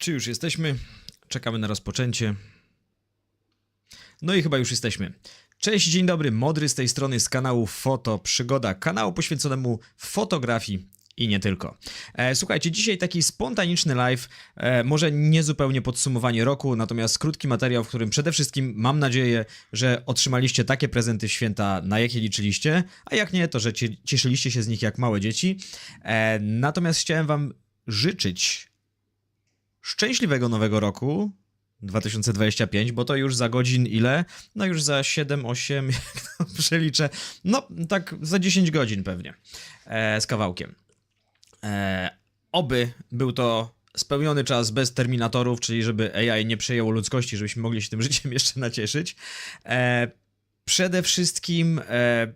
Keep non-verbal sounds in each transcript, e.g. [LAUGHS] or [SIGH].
Czy już jesteśmy? Czekamy na rozpoczęcie. No i chyba już jesteśmy. Cześć, dzień dobry, Modry z tej strony z kanału Foto Przygoda, kanału poświęconemu fotografii i nie tylko. E, słuchajcie, dzisiaj taki spontaniczny live, e, może nie zupełnie podsumowanie roku, natomiast krótki materiał, w którym przede wszystkim mam nadzieję, że otrzymaliście takie prezenty święta, na jakie liczyliście, a jak nie, to że cie, cieszyliście się z nich jak małe dzieci. E, natomiast chciałem wam życzyć szczęśliwego nowego roku 2025, bo to już za godzin ile? No już za 7, 8, [LAUGHS] jak to przeliczę. No tak za 10 godzin pewnie e, z kawałkiem. E, oby był to spełniony czas bez terminatorów, czyli żeby AI nie przejęło ludzkości, żebyśmy mogli się tym [LAUGHS] życiem jeszcze nacieszyć. E, przede wszystkim e,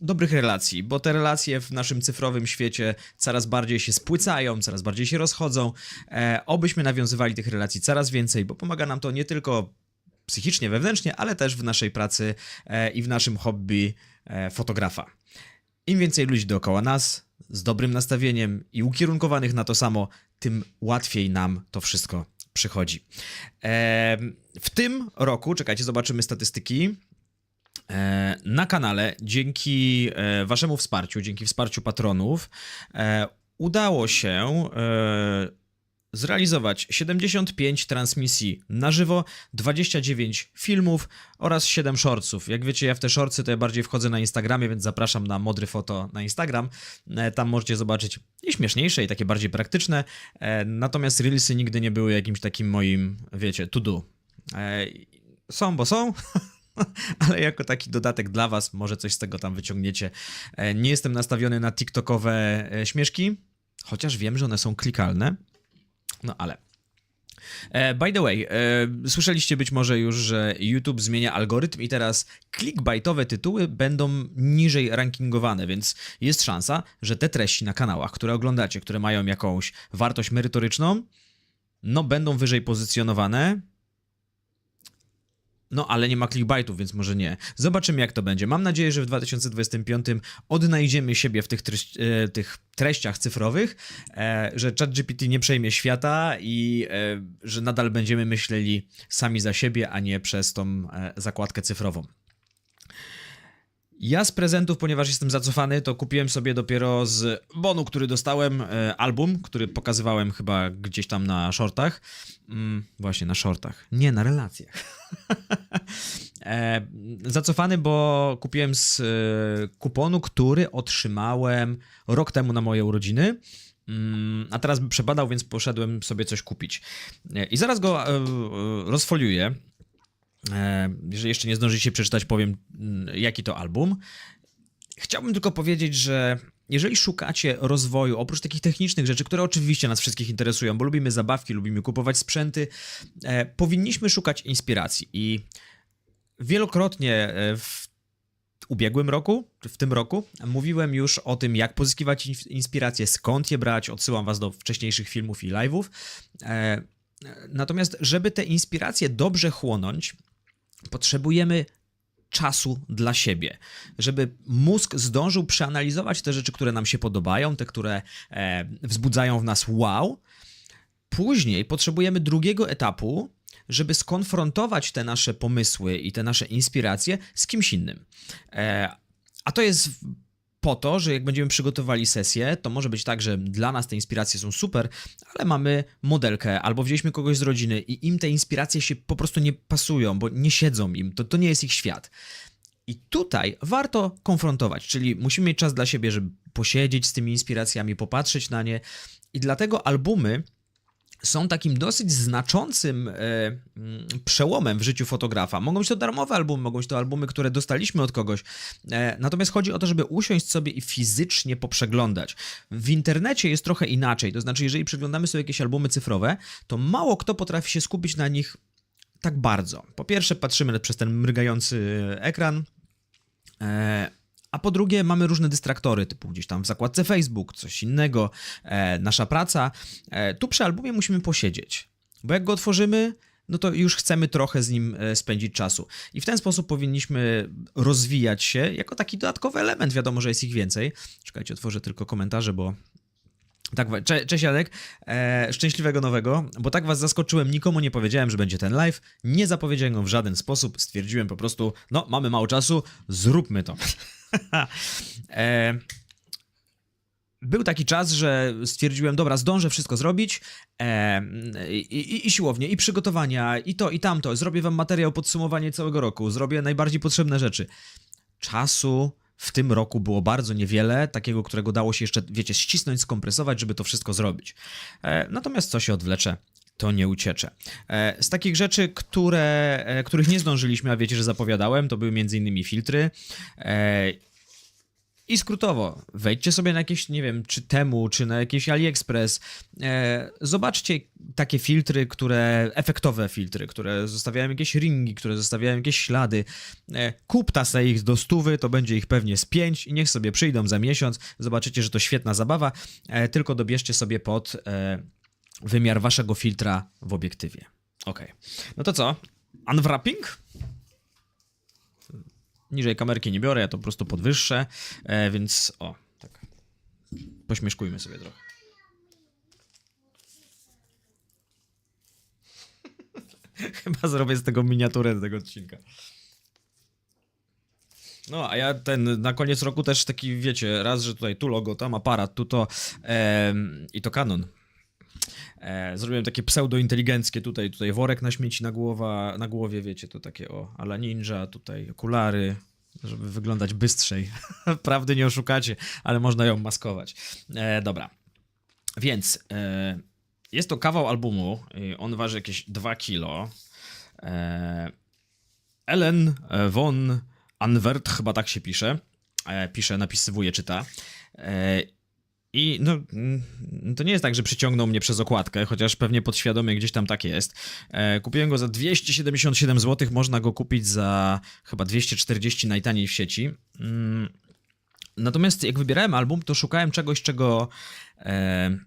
dobrych relacji, bo te relacje w naszym cyfrowym świecie coraz bardziej się spłycają, coraz bardziej się rozchodzą. E, obyśmy nawiązywali tych relacji coraz więcej, bo pomaga nam to nie tylko psychicznie, wewnętrznie, ale też w naszej pracy e, i w naszym hobby e, fotografa. Im więcej ludzi dookoła nas, z dobrym nastawieniem i ukierunkowanych na to samo, tym łatwiej nam to wszystko przychodzi. E, w tym roku, czekajcie, zobaczymy statystyki. E, na kanale dzięki e, Waszemu wsparciu, dzięki wsparciu patronów, e, udało się zrealizować 75 transmisji na żywo, 29 filmów oraz 7 shortsów. Jak wiecie, ja w te shortsy to ja bardziej wchodzę na Instagramie, więc zapraszam na Modry Foto na Instagram. Tam możecie zobaczyć i śmieszniejsze, i takie bardziej praktyczne. Natomiast Reelsy nigdy nie były jakimś takim moim, wiecie, to do. Są, bo są. [LAUGHS] [LAUGHS] ale jako taki dodatek dla Was, może coś z tego tam wyciągniecie. E, Nie jestem nastawiony na TikTokowe e, śmieszki, chociaż wiem, że one są klikalne. No ale. E, By the way, słyszeliście być może już, że YouTube zmienia algorytm i teraz clickbaitowe tytuły będą niżej rankingowane, więc jest szansa, że te treści na kanałach, które oglądacie, które mają jakąś wartość merytoryczną, no będą wyżej pozycjonowane, no, ale nie ma clickbaitów, więc może nie. Zobaczymy, jak to będzie. Mam nadzieję, że w 2025 odnajdziemy siebie w tych, treść, e, tych treściach cyfrowych, e, że ChatGPT nie przejmie świata i e, że nadal będziemy myśleli sami za siebie, a nie przez tą e, zakładkę cyfrową. Ja z prezentów, ponieważ jestem zacofany, to kupiłem sobie dopiero z bonu, który dostałem, e, album, który pokazywałem chyba gdzieś tam na shortach. Mm, właśnie na shortach, nie na relacjach. [LAUGHS] e, zacofany, bo kupiłem z e, kuponu, który otrzymałem rok temu na moje urodziny. Mm, A teraz by przebadał, więc poszedłem sobie coś kupić. I zaraz go rozfoliuję. E, Jeżeli jeszcze nie zdążycie przeczytać, powiem mm, jaki to album. Chciałbym tylko powiedzieć, że jeżeli szukacie rozwoju, oprócz takich technicznych rzeczy, które oczywiście nas wszystkich interesują, bo lubimy zabawki, lubimy kupować sprzęty, e, powinniśmy szukać inspiracji. I wielokrotnie e, w ubiegłym roku, w tym roku, mówiłem już o tym, jak pozyskiwać in- inspiracje, skąd je brać. Odsyłam Was do wcześniejszych filmów i live'ów. Natomiast, żeby te inspiracje dobrze chłonąć, potrzebujemy czasu dla siebie, żeby mózg zdążył przeanalizować te rzeczy, które nam się podobają, te, które e, wzbudzają w nas wow. Później potrzebujemy drugiego etapu, żeby skonfrontować te nasze pomysły i te nasze inspiracje z kimś innym. E, a to jest po to, że jak będziemy przygotowali sesję, to może być tak, że dla nas te inspiracje są super, ale mamy modelkę albo wzięliśmy kogoś z rodziny i im te inspiracje się po prostu nie pasują, bo nie siedzą im, to, to nie jest ich świat. I tutaj warto konfrontować, czyli musimy mieć czas dla siebie, żeby posiedzieć z tymi inspiracjami, popatrzeć na nie. I dlatego albumy są takim dosyć znaczącym e, mm, przełomem w życiu fotografa. Mogą być to darmowe albumy, mogą być to albumy, które dostaliśmy od kogoś. E, natomiast chodzi o to, żeby usiąść sobie i fizycznie poprzeglądać. W internecie jest trochę inaczej. To znaczy, jeżeli przeglądamy sobie jakieś albumy cyfrowe, to mało kto potrafi się skupić na nich tak bardzo. Po pierwsze, patrzymy przez ten mrygający ekran. A po drugie, mamy różne dystraktory, typu gdzieś tam w zakładce Facebook, coś innego, e, nasza praca. E, tu przy albumie musimy posiedzieć, bo jak go otworzymy, no to już chcemy trochę z nim e, spędzić czasu. I w ten sposób powinniśmy rozwijać się jako taki dodatkowy element. Wiadomo, że jest ich więcej. Czekajcie, otworzę tylko komentarze, bo Tak, cze, cześć Janek, e, szczęśliwego nowego, bo tak was zaskoczyłem, nikomu nie powiedziałem, że będzie ten live, nie zapowiedziałem go w żaden sposób, stwierdziłem po prostu, no mamy mało czasu, zróbmy to. [LAUGHS] e, był taki czas, że stwierdziłem, dobra, zdążę wszystko zrobić e, i, i, siłownie, i przygotowania, i to, i tamto, zrobię wam materiał, podsumowanie całego roku, zrobię najbardziej potrzebne rzeczy. Czasu w tym roku było bardzo niewiele, takiego, którego dało się jeszcze, wiecie, ścisnąć, skompresować, żeby to wszystko zrobić. E, natomiast co się odwlecze, to nie uciecze. E, z takich rzeczy, które, e, których nie zdążyliśmy, a wiecie, że zapowiadałem, to były m.in. filtry. E, i skrótowo, wejdźcie sobie na jakieś, nie wiem, czy Temu, czy na jakieś AliExpress, e, zobaczcie takie filtry, które, efektowe filtry, które zostawiają jakieś ringi, które zostawiają jakieś ślady. E, kup tasa ich do stówy, to będzie ich pewnie z pięć i niech sobie przyjdą za miesiąc, zobaczycie, że to świetna zabawa, e, tylko dobierzcie sobie pod e, wymiar waszego filtra w obiektywie. Okej, no to co? Unwrapping? Niżej kamerki nie biorę, ja to po prostu podwyższę, e, więc o, tak. Pośmieszkujmy sobie trochę. [LAUGHS] Chyba zrobię z tego miniaturę do tego odcinka. No, a ja ten na koniec roku też taki, wiecie, raz, że tutaj tu logo, tam aparat, tu to i to Canon. E, zrobiłem takie pseudo-inteligenckie tutaj, tutaj worek na śmieci na, głowa, na głowie, wiecie, to takie o, ala ninja, tutaj okulary, żeby wyglądać bystrzej. [LAUGHS] Prawdy nie oszukacie, ale można ją maskować. E, dobra, więc e, jest to kawał albumu, e, on waży jakieś 2 kilo. E, Ellen von Anwert, chyba tak się pisze. E, pisze, napisywuje, czyta. E, i no, mm, to nie jest tak, że przyciągnął mnie przez okładkę, chociaż pewnie podświadomie gdzieś tam tak jest. E, kupiłem go za 277 zł, można go kupić za chyba 240 najtaniej w sieci. Mm, natomiast jak wybierałem album, to szukałem czegoś, czego. E,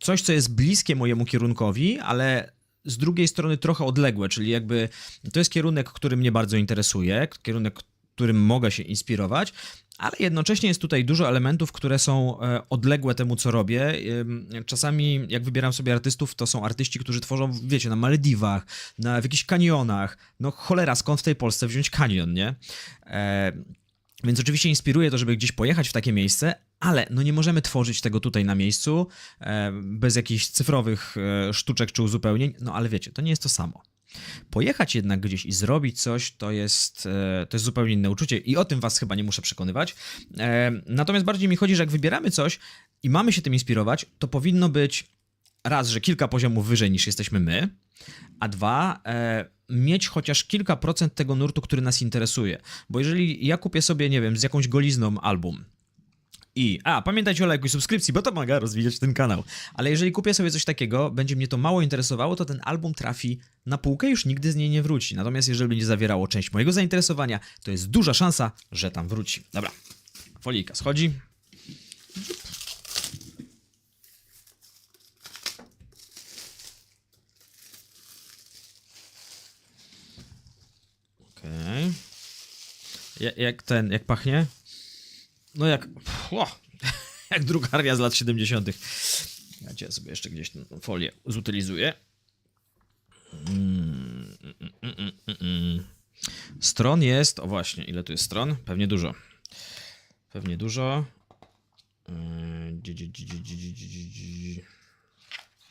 coś, co jest bliskie mojemu kierunkowi, ale z drugiej strony trochę odległe, czyli jakby to jest kierunek, który mnie bardzo interesuje, kierunek, którym mogę się inspirować, ale jednocześnie jest tutaj dużo elementów, które są e, odległe temu, co robię. Czasami, jak wybieram sobie artystów, to są artyści, którzy tworzą, wiecie, na Malediwach, na, w jakichś kanionach. No cholera, skąd w tej Polsce wziąć kanion, nie? E, więc oczywiście inspiruje to, żeby gdzieś pojechać w takie miejsce, ale no nie możemy tworzyć tego tutaj na miejscu, e, bez jakichś cyfrowych e, sztuczek czy uzupełnień. No ale wiecie, to nie jest to samo. Pojechać jednak gdzieś i zrobić coś, to jest, e, to jest zupełnie inne uczucie i o tym was chyba nie muszę przekonywać. E, Natomiast bardziej mi chodzi, że jak wybieramy coś i mamy się tym inspirować, to powinno być raz, że kilka poziomów wyżej niż jesteśmy my, a dwa, e, mieć chociaż kilka procent tego nurtu, który nas interesuje. Bo jeżeli ja kupię sobie, nie wiem, z jakąś golizną album, i, a, pamiętajcie o lajku i subskrypcji, bo to pomaga rozwijać ten kanał. Ale jeżeli kupię sobie coś takiego, będzie mnie to mało interesowało, to ten album trafi na półkę i już nigdy z niej nie wróci. Natomiast jeżeli będzie zawierało część mojego zainteresowania, to jest duża szansa, że tam wróci. Dobra, folijka schodzi. Okej. Ja- Jak ten, jak pachnie? No jak. O, [LAUGHS] jak drukarnia z lat 70. Ja cię sobie jeszcze gdzieś tę folię zutylizuję. Stron jest. O właśnie, ile tu jest stron? Pewnie dużo. Pewnie dużo.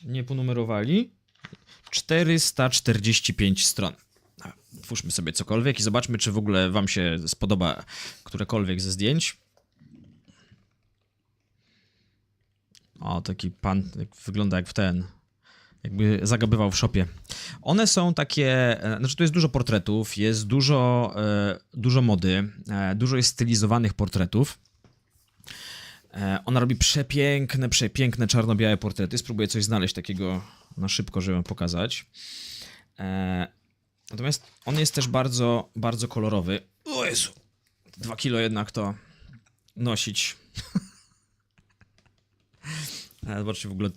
Nie ponumerowali. 445 stron. Twórzmy sobie cokolwiek i zobaczmy, czy w ogóle Wam się spodoba którekolwiek ze zdjęć. O, taki pan wygląda jak w ten. Jakby zagabywał w szopie. One są takie. e, Znaczy, tu jest dużo portretów, jest dużo, e, dużo mody, e, dużo jest stylizowanych portretów. Ona robi przepiękne, przepiękne czarno-białe portrety. Spróbuję coś znaleźć takiego na szybko, żeby pokazać. Natomiast on jest też bardzo, bardzo kolorowy. O Jezu! Dwa kilo jednak to nosić. [LAUGHS] Zobaczcie w ogóle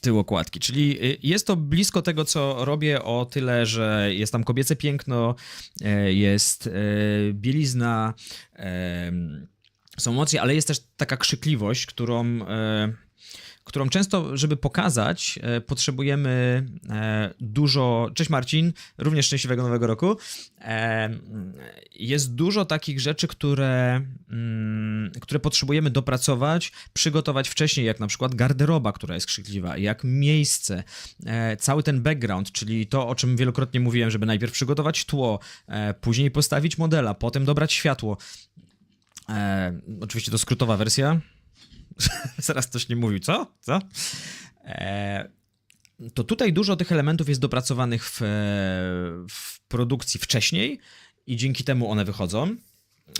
tył okładki. Czyli y, jest to blisko tego, co robię, o tyle, że jest tam kobiece piękno, e, jest e, bielizna, em, są emocje, ale jest też taka krzykliwość, którą, e, którą często, żeby pokazać, e, potrzebujemy e, dużo. Cześć Marcin, również szczęśliwego nowego roku. E, Jest dużo takich rzeczy, które, mm, które potrzebujemy dopracować, przygotować wcześniej, jak na przykład garderoba, która jest krzykliwa, jak miejsce, cały ten background, czyli to, o czym wielokrotnie mówiłem, żeby najpierw przygotować tło, później postawić modela, potem dobrać światło. Oczywiście to skrótowa wersja. [LAUGHS] Zaraz ktoś nie mówił, co? Co? E, to tutaj dużo tych elementów jest dopracowanych w, w produkcji wcześniej i dzięki temu one wychodzą.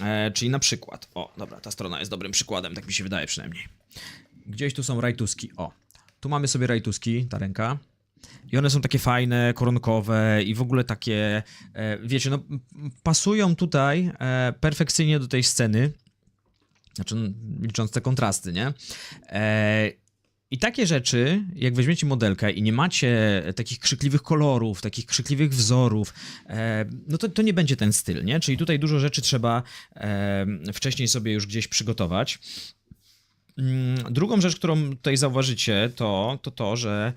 E, czyli na przykład, o, dobra, ta strona jest dobrym przykładem, tak mi się wydaje przynajmniej. Gdzieś tu są rajtuski, o. Tu mamy sobie rajtuski, ta ręka. I one są takie fajne, koronkowe i w ogóle takie, e, wiecie, no pasują tutaj e, perfekcyjnie do tej sceny. Znaczy, no, licząc te kontrasty, nie? E, I takie rzeczy, jak weźmiecie modelkę i nie macie takich krzykliwych kolorów, takich krzykliwych wzorów, e, no to, to nie będzie ten styl, nie? Czyli tutaj dużo rzeczy trzeba e, wcześniej sobie już gdzieś przygotować. Mm, Drugą rzecz, którą tutaj zauważycie, to to, to że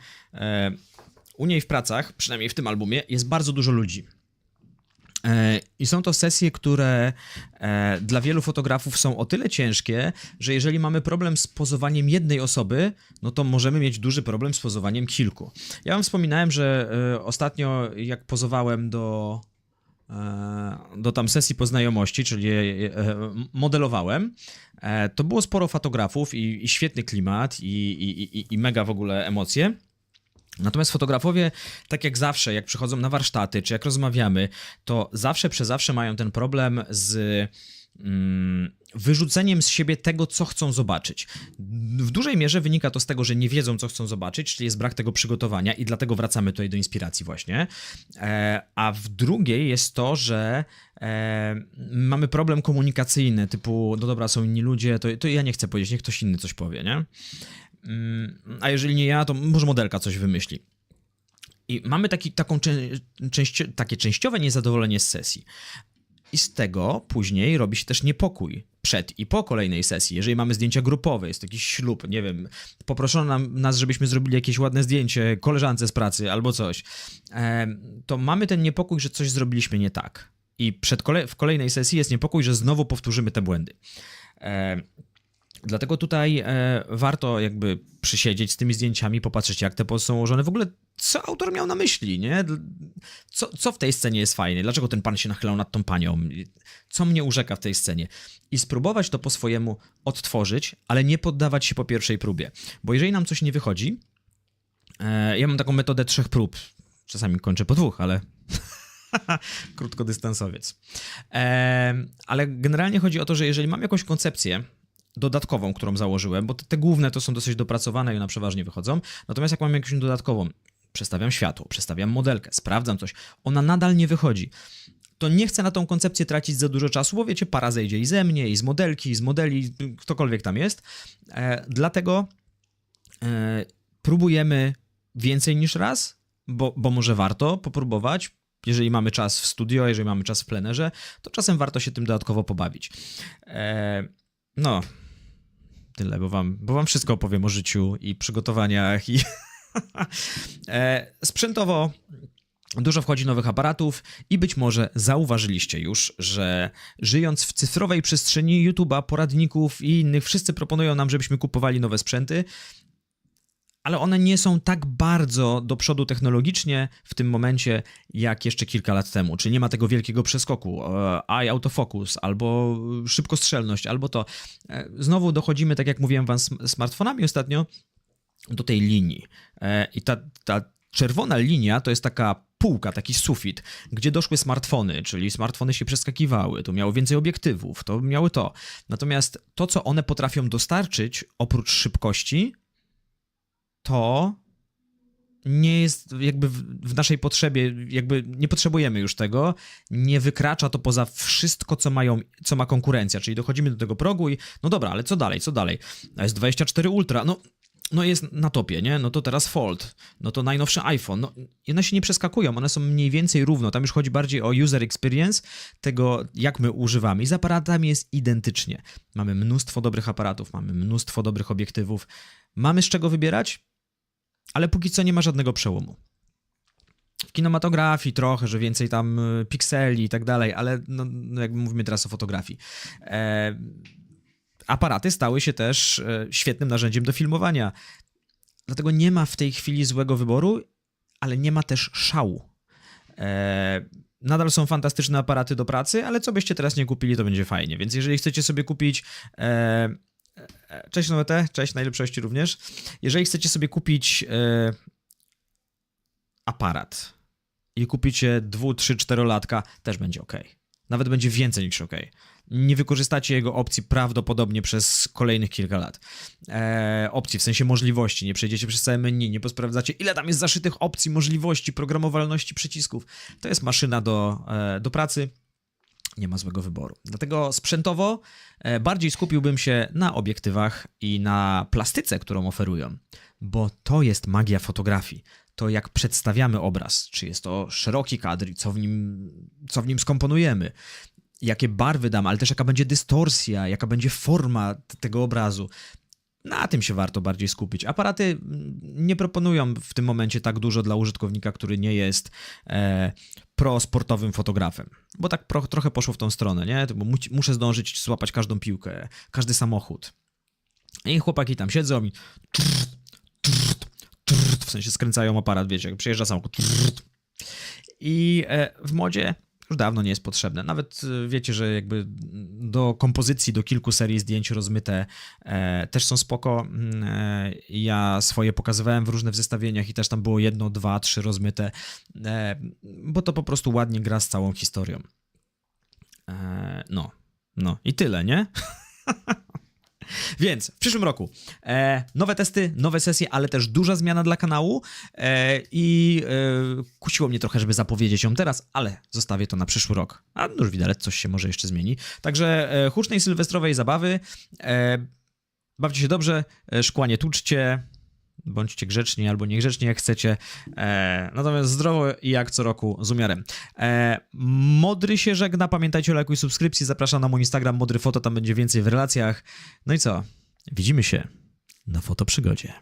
u niej w pracach, przynajmniej w tym albumie, jest bardzo dużo ludzi. E, I są to sesje, które e, dla wielu fotografów są o tyle ciężkie, że jeżeli mamy problem z pozowaniem jednej osoby, no to możemy mieć duży problem z pozowaniem kilku. Ja wam wspominałem, że e, ostatnio jak pozowałem do do tam sesji poznajomości, czyli modelowałem, to było sporo fotografów i, i świetny klimat i, i, i mega w ogóle emocje. Natomiast fotografowie, tak jak zawsze, jak przychodzą na warsztaty, czy jak rozmawiamy, to zawsze przezawsze mają ten problem z mm, wyrzuceniem z siebie tego, co chcą zobaczyć. W dużej mierze wynika to z tego, że nie wiedzą, co chcą zobaczyć, czyli jest brak tego przygotowania i dlatego wracamy tutaj do inspiracji właśnie. E, a w drugiej jest to, że e, mamy problem komunikacyjny, typu, no dobra, są inni ludzie, to, to ja nie chcę powiedzieć, niech ktoś inny coś powie, nie? Mm, A jeżeli nie ja, to może modelka coś wymyśli. I mamy taki, taką czę- części, takie częściowe niezadowolenie z sesji. I z tego później robi się też niepokój przed i po kolejnej sesji. Jeżeli mamy zdjęcia grupowe, jest jakiś ślub, nie wiem, poproszono nam, nas, żebyśmy zrobili jakieś ładne zdjęcie koleżance z pracy albo coś, em, to mamy ten niepokój, że coś zrobiliśmy nie tak. I przed kole- w kolejnej sesji jest niepokój, że znowu powtórzymy te błędy. Dlatego tutaj e, warto jakby przysiedzieć z tymi zdjęciami, popatrzeć jak te pozy są ułożone. W ogóle co autor miał na myśli, nie? Co, co w tej scenie jest fajne? Dlaczego ten pan się nachylał nad tą panią? Co mnie urzeka w tej scenie? I spróbować to po swojemu odtworzyć, ale nie poddawać się po pierwszej próbie. Bo jeżeli nam coś nie wychodzi, e, ja mam taką metodę trzech prób. Czasami kończę po dwóch, ale [LAUGHS] krótkodystansowiec. E, ale generalnie chodzi o to, że jeżeli mam jakąś koncepcję, dodatkową, którą założyłem, bo te, główne to są dosyć dopracowane i one przeważnie wychodzą. Natomiast jak mam jakąś dodatkową, przestawiam światło, przestawiam modelkę, sprawdzam coś, ona nadal nie wychodzi. To nie chcę na tą koncepcję tracić za dużo czasu, bo wiecie, para zejdzie i ze mnie, i z modelki, i z modeli, ktokolwiek tam jest. E, dlatego e, próbujemy więcej niż raz, bo, bo może warto popróbować. Jeżeli mamy czas w studio, jeżeli mamy czas w plenerze, to czasem warto się tym dodatkowo pobawić. E, no, tyle, bo wam, bo wam wszystko opowiem o życiu i przygotowaniach i [LAUGHS] e, sprzętowo dużo wchodzi nowych aparatów i być może zauważyliście już, że żyjąc w cyfrowej przestrzeni YouTube'a, poradników i innych, wszyscy proponują nam, żebyśmy kupowali nowe sprzęty, ale one nie są tak bardzo do przodu technologicznie w tym momencie, jak jeszcze kilka lat temu. Czyli nie ma tego wielkiego przeskoku. e, Eye autofocus, albo szybkostrzelność, albo to. E, Znowu dochodzimy, tak jak mówiłem wam, smartfonami ostatnio, do tej linii. E, I ta, ta czerwona linia to jest taka półka, taki sufit, gdzie doszły smartfony, czyli smartfony się przeskakiwały, to miało więcej obiektywów, to miały to. Natomiast to, co one potrafią dostarczyć, oprócz szybkości, to nie jest jakby w, naszej potrzebie, jakby nie potrzebujemy już tego, nie wykracza to poza wszystko, co mają, co ma konkurencja, czyli dochodzimy do tego progu i no dobra, ale co dalej, co dalej? S24 Ultra, no, no jest na topie, nie? No to teraz Fold, no to najnowszy iPhone, no i one się nie przeskakują, one są mniej więcej równo, tam już chodzi bardziej o user experience, tego jak my używamy i z aparatami jest identycznie. Mamy mnóstwo dobrych aparatów, mamy mnóstwo dobrych obiektywów, mamy z czego wybierać, ale póki co nie ma żadnego przełomu. W kinematografii trochę, że więcej tam y, pikseli i tak dalej, ale no, no mówimy teraz o fotografii. E, aparaty stały się też e, świetnym narzędziem do filmowania. Dlatego nie ma w tej chwili złego wyboru, ale nie ma też szału. E, nadal są fantastyczne aparaty do pracy, ale co byście teraz nie kupili, to będzie fajnie. Więc jeżeli chcecie sobie kupić. E, cześć Nowete, cześć najlepszości również. Jeżeli chcecie sobie kupić e, aparat i kupicie 2, 3, 4 latka, też będzie ok. Nawet będzie więcej niż ok. Nie wykorzystacie jego opcji prawdopodobnie przez kolejnych kilka lat. E, opcji w sensie możliwości. Nie przejdziecie przez całe menu, nie posprawdzacie, ile tam jest zaszytych opcji, możliwości, programowalności przycisków. To jest maszyna do, e, do pracy. Nie ma złego wyboru. Dlatego sprzętowo e, bardziej skupiłbym się na obiektywach i na plastyce, którą oferują, bo to jest magia fotografii. To jak przedstawiamy obraz, czy jest to szeroki kadr, co w nim, co w nim skomponujemy, jakie barwy dam, ale też jaka będzie dystorsja, jaka będzie forma tego obrazu. Na tym się warto bardziej skupić. Aparaty mm, nie proponują w tym momencie tak dużo dla użytkownika, który nie jest e, pro-sportowym fotografem. Bo tak pro, trochę poszło w tą stronę, nie? Bo mu, muszę zdążyć złapać każdą piłkę, każdy samochód. I chłopaki tam siedzą i w sensie skręcają aparat, wiecie, jak przyjeżdża samochód. I e, w modzie już dawno nie jest potrzebne. Nawet e, wiecie, że jakby do kompozycji, do kilku serii zdjęć rozmyte e, też są spoko. Mm, E, ja swoje pokazywałem w różnych zestawieniach i też tam było jedno, dwa, trzy rozmyte, e, bo to po prostu ładnie gra z całą historią. E, no, no i tyle, nie? [LAUGHS] [LAUGHS] Więc w przyszłym roku e, nowe testy, nowe sesje, ale też duża zmiana dla kanału e, i e, kusiło mnie trochę, żeby zapowiedzieć ją teraz, ale zostawię to na przyszły rok. A no już widać, coś się może jeszcze zmieni. Także e, hucznej sylwestrowej zabawy. E, bawcie się dobrze, e, szkła nie bądźcie grzeczni albo niegrzeczni jak chcecie. E, natomiast zdrowo i jak co roku z umiarem. E, Modry się żegna, pamiętajcie o lajku i subskrypcji, zapraszam na mój Instagram Modry Foto, tam będzie więcej w relacjach. No i co? Widzimy się na fotoprzygodzie.